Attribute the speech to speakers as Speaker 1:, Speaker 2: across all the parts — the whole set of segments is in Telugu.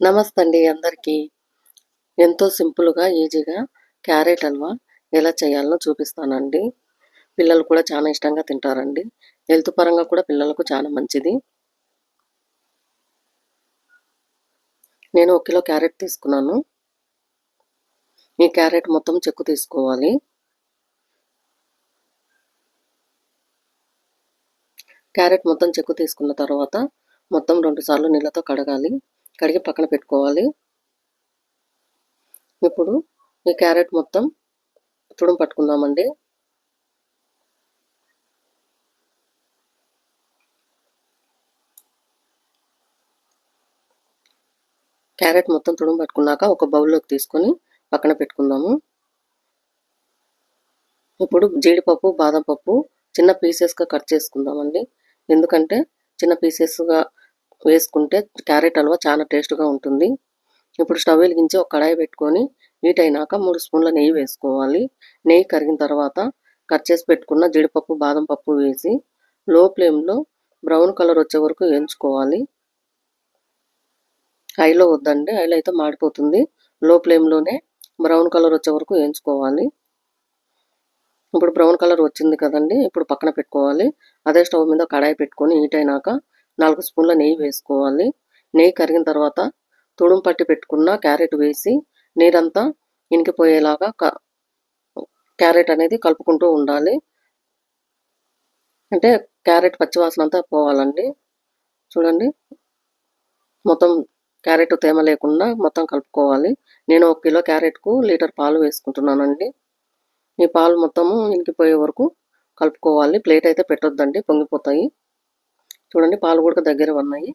Speaker 1: నమస్తే అండి అందరికీ. ఎంతో సింపుల్గా ఈజీగా క్యారెట్ హల్వా ఎలా చేయాలో చూపిస్తానండి. పిల్లలు కూడా చాలా ఇష్టంగా తింటారండి. హెల్త్ పరంగా కూడా పిల్లలకు చాలా మంచిది. నేను ఒక కిలో క్యారెట్ తీసుకున్నాను. ఈ క్యారెట్ మొత్తం చెక్కు తీసుకోవాలి. క్యారెట్ మొత్తం చెక్కు తీసుకున్న తర్వాత మొత్తం రెండు సార్లు నీళ్ళతో కడగాలి. కడిగి పక్కన పెట్టుకోవాలి. ఇప్పుడు ఈ క్యారెట్ మొత్తం తుడుము పట్టుకుందామండి. క్యారెట్ మొత్తం తుడుము పట్టుకున్నాక ఒక బౌల్లోకి తీసుకొని పక్కన పెట్టుకుందాము. ఇప్పుడు జీడిపప్పు బాదం పప్పు చిన్న పీసెస్గా కట్ చేసుకుందామండి. ఎందుకంటే చిన్న పీసెస్గా వేసుకుంటే క్యారెట్ హల్వా చాలా టేస్ట్గా ఉంటుంది. ఇప్పుడు స్టవ్ వెలిగించి ఒక కడాయి పెట్టుకొని హీట్ అయినాక మూడు స్పూన్ల నెయ్యి వేసుకోవాలి. నెయ్యి కరిగిన తర్వాత కట్ చేసి పెట్టుకున్న జీడిపప్పు బాదం పప్పు వేసి లో ఫ్లేమ్లో బ్రౌన్ కలర్ వచ్చే వరకు వేయించుకోవాలి హైలో వద్దండి హైలో అయితే మాడిపోతుంది. లో ఫ్లేమ్లోనే బ్రౌన్ కలర్ వచ్చే వరకు వేయించుకోవాలి ఇప్పుడు బ్రౌన్ కలర్ వచ్చింది కదండి ఇప్పుడు పక్కన పెట్టుకోవాలి. అదే స్టవ్ మీద కడాయి పెట్టుకొని హీట్ అయినాక నాలుగు స్పూన్ల నెయ్యి వేసుకోవాలి. నెయ్యి కరిగిన తర్వాత తుడుము పట్టి పెట్టుకున్న క్యారెట్ వేసి నీరంతా ఇనికిపోయేలాగా క్యారెట్ అనేది కలుపుకుంటూ ఉండాలి. అంటే క్యారెట్ పచ్చివాసన అంతా పోవాలండి. చూడండి. మొత్తం క్యారెట్ తేమ లేకుండా మొత్తం కలుపుకోవాలి. నేను ఒక కిలో క్యారెట్కు లీటర్ పాలు వేసుకుంటున్నానండి. ఈ పాలు మొత్తము ఇనికిపోయే వరకు కలుపుకోవాలి. ప్లేట్ అయితే పెట్టొద్దండి పొంగిపోతాయి. చూడండి పాలు కూడా దగ్గర ఉన్నాయి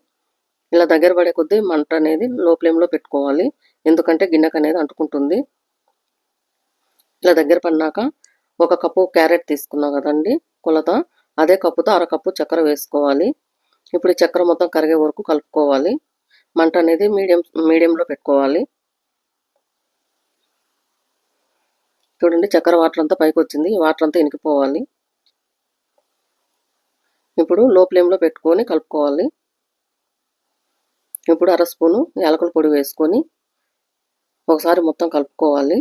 Speaker 1: ఇలా దగ్గర పడే కొద్దీ మంట అనేది లో ఫ్లేమ్లో పెట్టుకోవాలి. ఎందుకంటే గిన్నెకు అనేది అంటుకుంటుంది. ఇలా దగ్గర పడినాక ఒక కప్పు క్యారెట్ తీసుకున్నాం కదండి కొలత. అదే కప్పుతో అరకప్పు చక్కెర వేసుకోవాలి. ఇప్పుడు చక్కెర మొత్తం కరిగే వరకు కలుపుకోవాలి. మంట అనేది మీడియం మీడియంలో పెట్టుకోవాలి. చూడండి చక్కెర వాటర్ అంతా పైకి వచ్చింది. వాటర్ అంతా ఇనికిపోవాలి. ఇప్పుడు లో ఫ్లేమ్లో పెట్టుకొని కలుపుకోవాలి. ఇప్పుడు అర స్పూను యాలకుల పొడి వేసుకొని ఒకసారి మొత్తం కలుపుకోవాలి.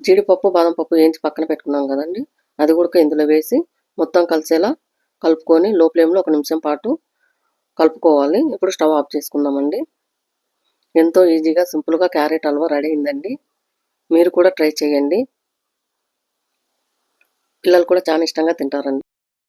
Speaker 1: జీడిపప్పు బాదం పప్పు వేయించి పక్కన పెట్టుకున్నాం కదండి. అది కూడా ఇందులో వేసి మొత్తం కలిసేలా కలుపుకొని లో ఫ్లేమ్లో ఒక నిమిషం పాటు కలుపుకోవాలి. ఇప్పుడు స్టవ్ ఆఫ్ చేసుకుందామండి. ఎంతో ఈజీగా సింపుల్గా క్యారెట్ హల్వా రెడీ అయిందండి. మీరు కూడా ట్రై చేయండి. పిల్లలు కూడా చాలా ఇష్టంగా తింటారండి.